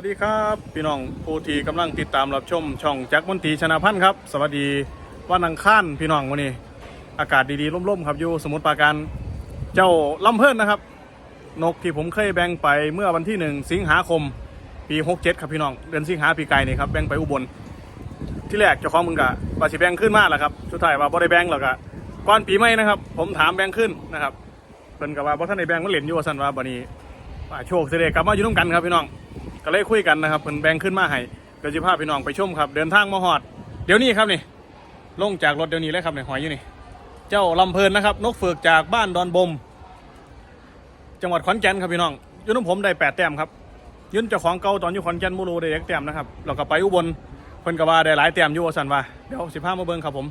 สวัสดีครับพี่น้องผู้ที่กำลังติดตามรับชมช่องแจ็คมนตรีชนะพันธ์ครับ สวัสดีวันอังคารพี่น้องวันนี้ อากาศดีๆร่มๆครับอยู่สมุทรปราการเจ้าลำเพิ่นนะครับ นกที่ผมเคยแบ่งไปเมื่อวันที่หนึ่งสิงหาคม ปี 67 ครับพี่น้องเดือนสิงหาปีไก่นี่ครับแบ่งไปอุบลที่แรกเจ้าของมึงกะว่าสิแบ่งขึ้นมากแหละครับสุดท้ายว่าบ่ได้แบ่งหรอกอะก่อนปีใหม่นะครับ ผมถามแบ่งขึ้นนะครับเพิ่นก็ว่าบ่ทันได้แบ่งมันเหรียญอยู่ว่าซั่นว่าบัดนี้ว่าโชคเสิได้กลับมาอยู่ร่วมกันครับพี่น้อง ก็เลยคุยกันนะครับเพิ่นแบ่งขึ้นมาให้เดี๋ยวจะพาพี่น้องไปชมครับ เดินทางมาฮอด เดี๋ยวนี้ครับนี่ลงจากรถเดี๋ยวนี้เลยครับในหอยอยู่นี่ เจ้าลำเพลินนะครับ นกเฟือกจากบ้านดอนบม จังหวัดขอนแก่นครับพี่น้องยุ่นผมได้แปดแต้มครับยุนเจ้าของเก่าตอนอยู่ขอนแก่นมูรูได้เอกแต้มนะครับเราก็ไปอุบลเพิ่นก็ว่าได้หลายแต้มอยู่สันว่าเดี๋ยวสิพามาเบิ่งครับผม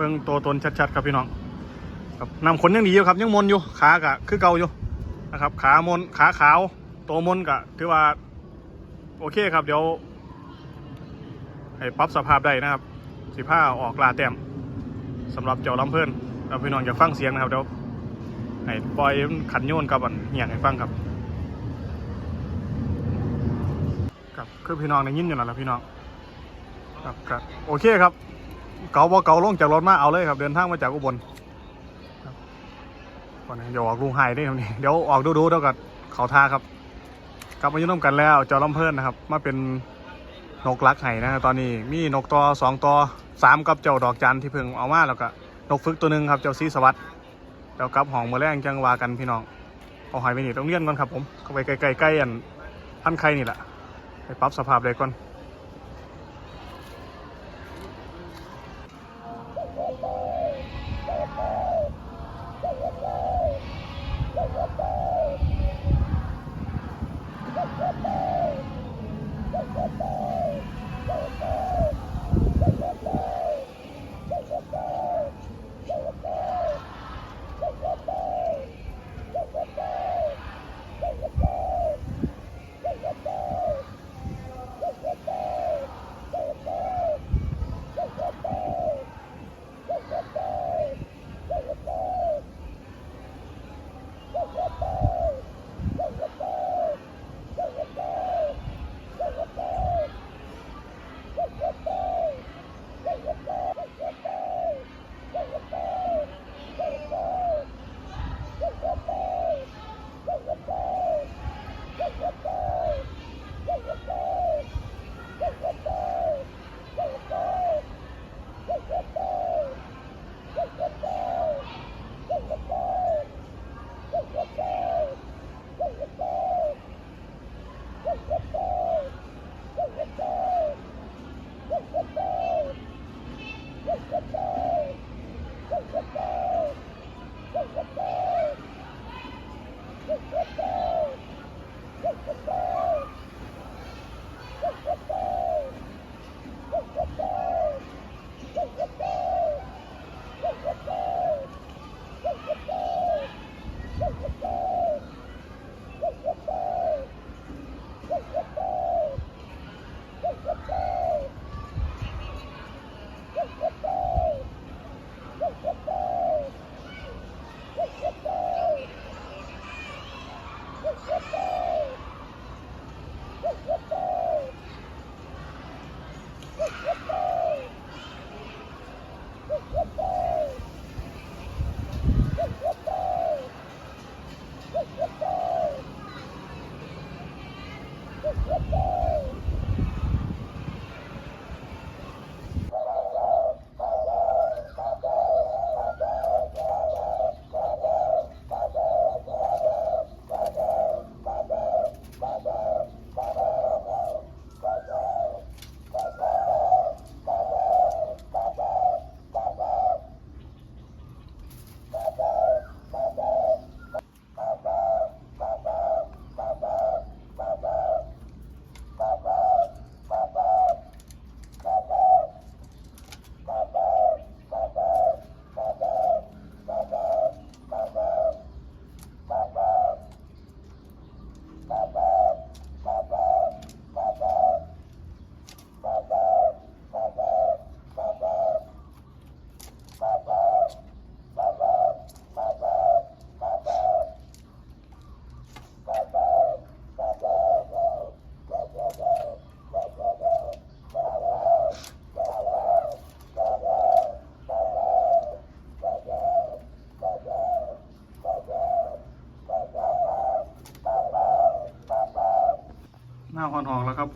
เบิ่งตัวตนชัดๆครับพี่น้องครับนำขนยังดีอยู่ครับยังมนอยู่ขากะคือเก่าอยู่นะครับขามนขาขาวตัวมนกะถือว่าโอเคครับเดี๋ยวให้ปรับสภาพได้นะครับสิผ้าออกลาแต้มสำหรับเจ้าลำเพิ่นเราพี่น้องอยากฟังเสียงนะครับเดี๋ยวให้ปล่อยขันโยนกับอันเหี่ยงให้ฟังครับครับคือพี่น้องในยินอยู่แล้วล่ะพี่น้องครับครับโอเคครับ เกาบ่เกาลงจากรถมาเอาเลยครับ เดินทางมาจากอุบลครับก่อนนะเดี๋ยวออกลุงไฮได้ครับนี่เดี๋ยวออกดูดูแล้วก็เขาท่าครับ กลับมายู่ร่วมกันแล้วจอลำเพิ่นนะครับ มาเป็นนกลักไห้นะตอนนี้มีนกตัวสองตัวสามกับเจ้าดอกจันที่เพิ่งเอามาแล้วก็นกฝึกตัวหนึ่งครับเจ้าซีสวัสด์แล้วกับห้องเมือแรงจังวากันพี่น้องเอาหายไปนี่ต้องเลี้ยนก่อนครับผมเข้าไปใกล้ๆอันพันไข่นี่แหละไปปรับสภาพเลยก่อน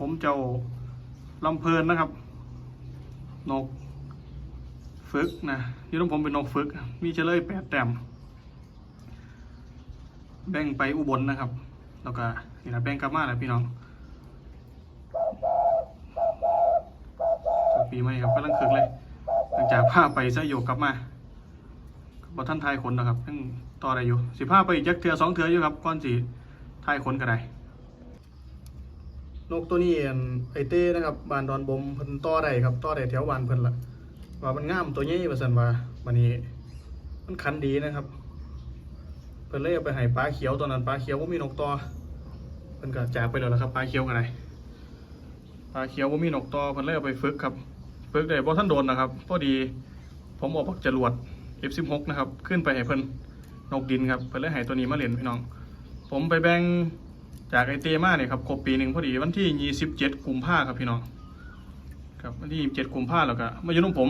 ผมเจ้าลำเพลินนะครับ นกฝึกนะยี่ต้องผมเป็นนกฝึก มีเฉลยแปดแต้มแบ่งไปอุบลนะครับ แล้วก็นี่นะแบ่งกลับมาแล้วพี่น้องปีใหม่ครับกำลังคึกเลยหลังจากพาไปซะโยกกลับมาบอท่านทายขนนะครับยังต่ออะได้อยู่สิพาไปอีกจักเถื่อสองเถื่ออยู่ครับก้อนสีทายขนก็ได้ นกตัวนี้อันไอเต้นะครับบานดอนบมเพิ่นต่อได้ครับต่อได้แถวบานเพิ่นละว่ามันงามตัวใหญ่ว่าซั่นว่าบัดนี้ มันคันดีนะครับ เพิ่นเลยเอาไปให้ปลาเขียวตอนนั้นปลาเขียวบ่ามีนกต่อเพิ่นก็จากไปแล้วละครับปลาเขียวก็ได้ปลาเขียวบ่ามีนกต่อเพิ่นเลยเอาไปฝึกครับฝึกได้บ่ทันโดนนะครับพอดีผมออกปักจรวด F16 นะครับ ขึ้นไปให้เพิ่นนกดินครับเพิ่นเลยให้ตัวนี้มาเล่นพี่น้อง ผมไปแบ่ง จากไอเตมาเนี่ยครับครบปีหนึ่งพอดีวันที่27กุมภาครับพี่น้องครับวันที่27กุมภาแล้วก็มาอยู่ตรงผม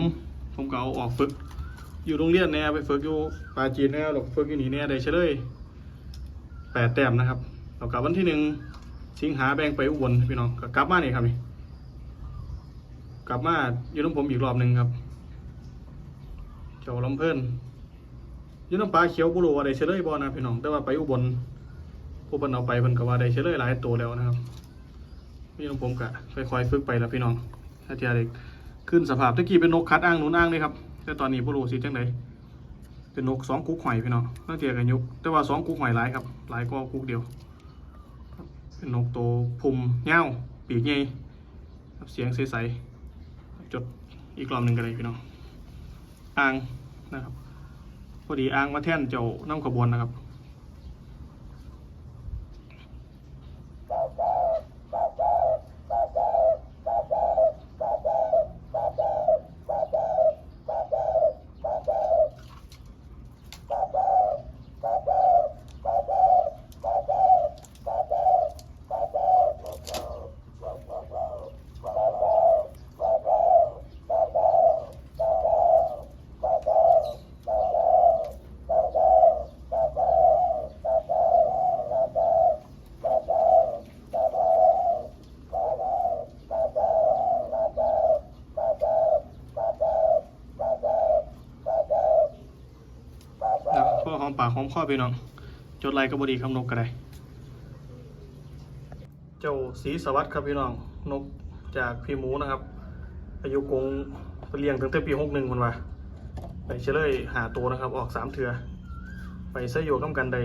ผมก็เอาออกฝึก อยู่โรงเรียนแน่ไปฝึกอยู่ปาจีนแน่หรอกฝึกอยู่นี่แน่ได้เฉลยแปดแต้มนะครับแล้วก็วันที่หนึ่งสิงหาแบ่งไปอุบลพี่น้องก็กลับมาเนี่ยครับนี่กลับมาอยู่ตรงผมอีกรอบหนึ่งครับเจ้าลำเพิ่นอยู่น้ำปลาเขียวบุรุว่าได้เฉลยบ่นะพี่น้อง แต่ว่าไปอุบล ผู้เพิ่นเอาไปเพิ่นก็ว่าได้เฉลยหลายตัวแล้วนะครับพี่น้องผมก็ค่อยๆฝึกไปแล้วพี่น้องถ้าเทียเด็กขึ้นสภาพตะกี้เป็นนกคัดอ้างหนุนอ้างเลยครับแต่ตอนนี้บ่รู้สิจังไดเป็นนกสองกุ๊กหอยพี่น้องถ้าเทียกันยุกแต่ว่าสองกุ๊กหอยหลายครับหลายกว่ากุ๊กเดียว เป็นนกโตพุมเง่าวปีกใหญ่เสียงใสๆจดอีกรอบหนึ่งกันเลยพี่น้องอ้างนะครับพอดีอ้างมาแท่นเจ้าน้ำขบวนนะครับ แล้วพ่อ หอมปากหอพี่น้อง จดไลค์กับบดีคำนกก็ได้เจ้าสีสวัสดิ์ครับพี่น้องนกจากพี่หมูนะครับ อายุกงไปเลี้ยงตั้งแต่ปีหกหนึ่งคนว่าไปเฉลยหาตัวนะครับ ออกสามเถือไปเสยโยกำกันได้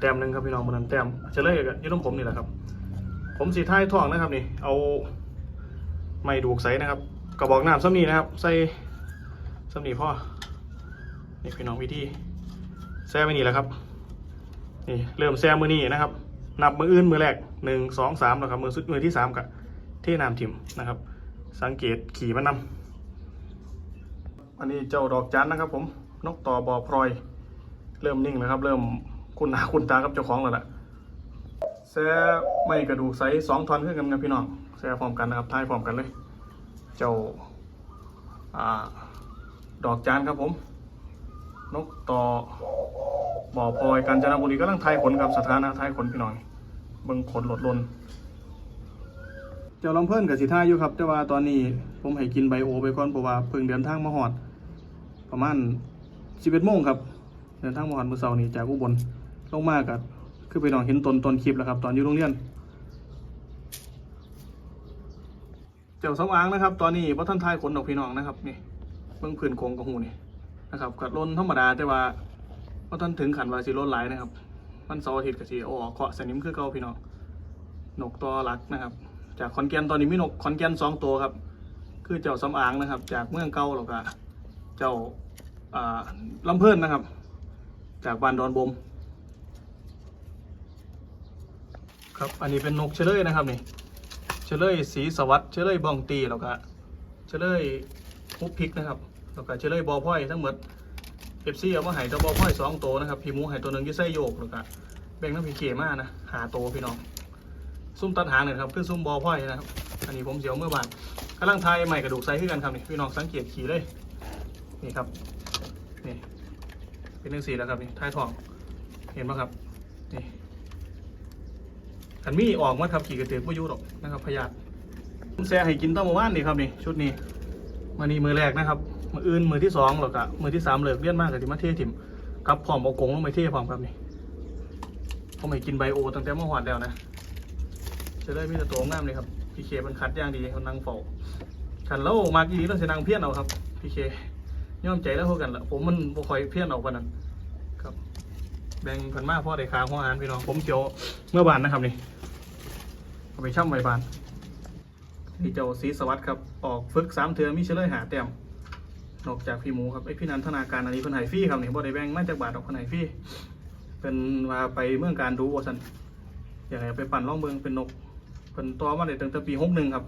แต้มหนึ่งครับพี่น้องมันนั้นแต้มเฉลยกับยี่น้ำผมนี่แหละครับ ผมสีท้ายท่องนะครับนี่ เอาไม้ดูกใส่นะครับกระบอกน้ำซ้ำนี่นะครับ ใส่ซ้ำนี่พ่อนี่พี่น้องวิธี แซ่ไปนี่แหละครับ นี่เริ่มแซ่มือนี้นะครับ นับมืออื่นมือแรกหนึ่งสองสามแล้วครับมือสุดมือที่สามกับเทน้ำทิมนะครับ สังเกตขี่มันนำอันนี้เจ้าดอกจันนะครับ ผมนกต่อบอพลอย เริ่มนิ่งแล้วครับ เริ่มคุณหนาคุณตากับเจ้าของแล้วล่ะแซ่ไม่กระดูกใสสองทอนขึ้นกันครับพี่น้องแซ่พร้อมกันนะครับทายพร้อมกันเลย เจ้าอ่าดอกจานครับผม นกต่อบ่อพลอยกาญจนบุรีกำลังทายขนครับสถานะทายขนพี่น้องเบิ่งขนหลดลนเจ้าลำเพิ่นกับสิท่าอยู่ครับ แต่ว่าตอนนี้ผมให้กินไบโอไปก่อนเพราะว่าเพิ่งเดินทางมาหอด ประมาณ11โมงครับเดินทางมาหอดเมื่อเช้านี้จากอุบลลงมากับคือไปน้องเห็นตนตนคลิปแล้วครับ ตอนอยู่โรงเรียน เจ้าสำอางนะครับ ตอนนี้พ่ท่านทายขนดอกพี่น้องนะครับนี่เบิ่งพื้นโคงกับหูนี่ นะครับกัดล้นธรรมดาแต่ว่าก็ท่านถึงขันว่าสิล้นหลายนะครับมันเสาร์อาทิตย์กับสิโอ้เคาะสนิมคือเก่าพี่น้องนกตัวรักนะครับ จากขอนแก่นตอนนี้มีนกขอนแก่นสองตัวครับ คือเจ้าสำอางนะครับ จากเมืองเก่าแล้วก็เจ้าอ่าลำเพิ่นนะครับ จากบ้านดอนบมครับอันนี้เป็นนกเชลยนะครับนี่เชลยสีสวัสด์เชลยบองตีแล้วก็เชลยฮุบพิกนะครับ แล้วก็เชลยบอพ่อยทั้งหมดเอฟซีเอามาให้ตัวบอพ่อยสองตัวนะครับพี่มูให้ตัวหนึ่งยี่ไส้โยกแล้วก็แบ่งน้ำพี่เขมานะหาตัวพี่น้องซุ่มตัดหางเนี่ยครับคือซุ่มบอพ่อยนะครับอันนี้ผมเสียวเมื่อบานกำลังทายใหม่กระดูกไซขึ้นกันครับนี่พี่น้องสังเกตขี่เลยนี่ครับนี่เป็นเรื่งสีแล้วครับนี่ท้ายทองเห็นไหมครับนี่ขันมีออกมาครับขี่กระเตือกไม่ยุหรอกนะครับพยาธิผมแซ่ให้กินตั้งเมื่อวานนี่ครับนี่ชุดนี้มานี่มือแรกนะครับ มืออื่นมือที่สองหรอกอะมือที่สามเลิกเลี่ยนมากกับที่มาเทถิ่มครับพร้อมเอากงลงไปเทพร้อมครับนี่ผมให้กินไบโอตั้งแต่เมื่อวานแล้วนะจะได้มีแต่ตัวงามเลยครับพี่เคมันคัดอย่างดีเขานั่งเฝ้าขันแล้วมากอีนี้ต้องเสียนางเพี้ยนเอาครับพี่เคย่อมใจแล้วเท่ากันละผมมันบ่คอยเพี้ยนเอาปานนั้นครับ แบ่งพันมากพราะได้ค้าหัวอาหารพี่น้องผมเจียวเมื่อบานนะครับนี่เอาไปช่ำใบบานนี่เจ้าสีสวัสดิ์ครับ ออกฝึกสามเทือมีเฉลเลยหาแต้ม นอกจากพี่หมูครับไอพี่นันธนาการอันนี้เพิ่นใหายฟรี่ครับนี่บ่ได้แบ่งมาจากบาทออกเพิ่นใหายฟรี่เป็นว่าไปเมืองการดูว่าซั่นอยากให้ไปปั่นล่องเมืองเป็นนกเพิ่นตัวมาได้ตั้งแต่ปี61ครับ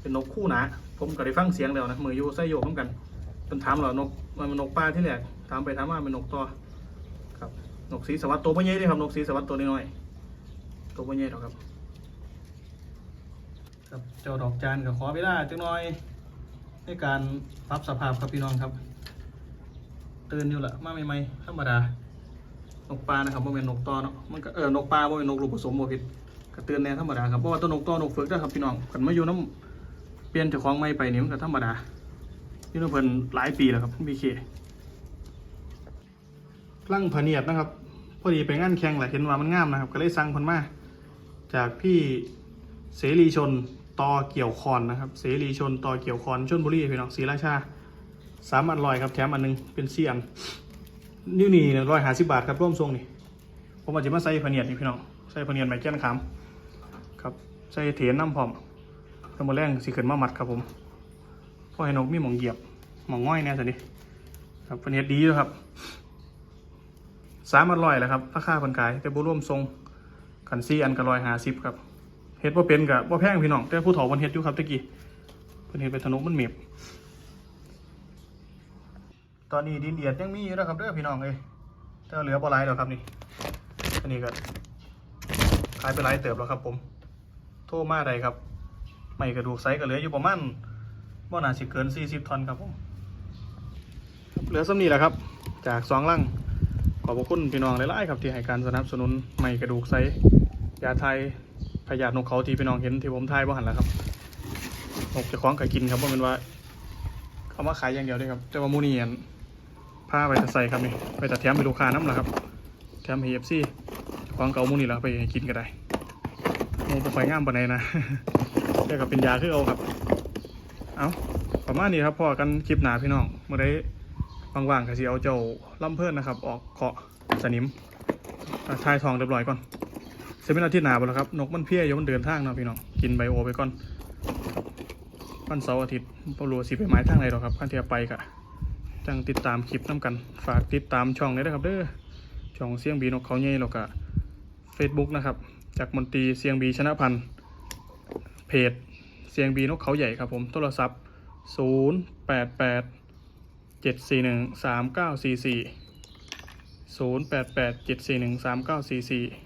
เป็นนกคู่หนาผมก็ได้ฟังเสียงแล้วนะมืออยู่ไส้โยกเหมือนกันเพิ่นถามเหรอนกมันเป็นนกป่าที่แรกถามไปถามมาเป็นนกตัวครับนกสีสวัสดิ์ตัวไม่ใหญ่เลยครับนกสีสวัสดิ์ตัวน้อยๆตัวไม่ใหญ่หรอกครับครับเจ้าดอกจานกับขอเวลาจังน้อย ในการปรับสภาพครับพี่น้องครับตื่นอยู่ละมาใหม่ๆธรรมดานกปลานะครับว่าเป็นนกตอเนาะมันก็เออนกปลาว่าเป็นนกลูกผสมโมผิดก็เตือนแน่ธรรมดาครับเพราะว่าตัวนกตอนกเฟิร์กนะครับพี่น้องกันมาอยู่น้ำเปลี่ยนเจ้าของไม่ไปนี่มันก็ธรรมดาอยู่น้ำเพิ่นหลายปีแล้วครับพี่เคลั่งพเนียดนะครับ พอดีไปงานแข่งแหละเห็นว่ามันงามนะครับ ก็เลยสั่งคนมาจากพี่เสรีชน ต่อเกี่ยวคอนนะครับ เสรีชนต่อเกี่ยวคอนชนบุรีพี่น้องศรีราชาสามอันลอยครับแถมอันหนึงเป็นเสี่อันนิ้วนี่ร้อยหาสิบบาทครับร่วมทรงนี่ผมอาจจะมาใส่พเนียดนี่พี่น้องใส่พเนียดไม้แก้นขามครับใส่เถนน้ำพร้อมแล้วมแรงสิขึ้นมามัดครับผมพ่อให้นกมีหมองเหยียบหมองง่อยแน่สินี่ครับพเนียดดีอยู่ครับสามอันร้อยแหละครับราคาคนขายแต่บุร่วมทรงขันซี่อันก็ร้อยหาสิบครับ เฮ็ดว่าเป็นกับว่าแพงพี่น้อง แต่ผู้ถอวันเฮ็ดอยู่ครับตะกี้เพิ่นเฮ็ดไปถนนมันเมียบตอนนี้ดินเดียดยังมีอยู่นะครับเด้อพี่น้องเอ้ยแต่เหลือบ่หลายแล้วครับนี่อันนี้ก็ขายไปหลายเติบแล้วครับ ผม โทรมาได้ครับ ไม่กระดูกไซก็เหลืออยู่ประมาณบ่น่าสิเกิน 40ตันครับผม เหลือส่ำนี้แหละครับ จากสองลังขอบพระคุณพี่น้องหลายๆครับที่ให้การสนับสนุนไม่กระดูกไซยาไทย พยานกเขาที่พี่น้องเห็นที่ผมทายบ่าหันแล้วครับนกจะคล้องกับกินครับเพราะมันว่าเขามาขายอย่างเดียวด้วยครับ แต่ว่ามูนี่อันผ้าไปจะใส่ครับนี่ไปจะแถมไปลูกค้าน้ำแหละครับแถมเฮฟซี่คล้องเก่ามูนี่แล้วไปกินก็ได้มูไปไฟงามปานใดนะแต่กับเป็นยาคือเอาครับ เอาประมาณนี้ครับพอกันคลิปหนาพี่น้องเมื่อได้ว่างๆก็สิเอาเจ้าล่ำเพิ่นนะครับ ออกเคาะสนิมอะทายทองเรียบร้อยก่อน จะเป็นอาทิตย์หนาไปแล้วครับ นกมันเพี้ยยู่มันเดินทางเนาะพี่น้องกินใบโอไปก่อนวันเสาร์อาทิตย์ปลัวสีไปไม้ทางไหนหรอครับขั้นเทียไปกะจังติดตามคลิปน้ากัน ฝากติดตามช่องนี้นะครับเด้อช่องเสียงบีนกเขาเย่หรอกะเฟซบุ๊กนะครับ จากมนตรีเสียงบีชนะพันธ์เพจเสียงบีนกเขาใหญ่ครับผมโทรศัพท์ 0 8 8 7 4 1 3 9 4 4 0 8 8 7 4 1 3 9 4 4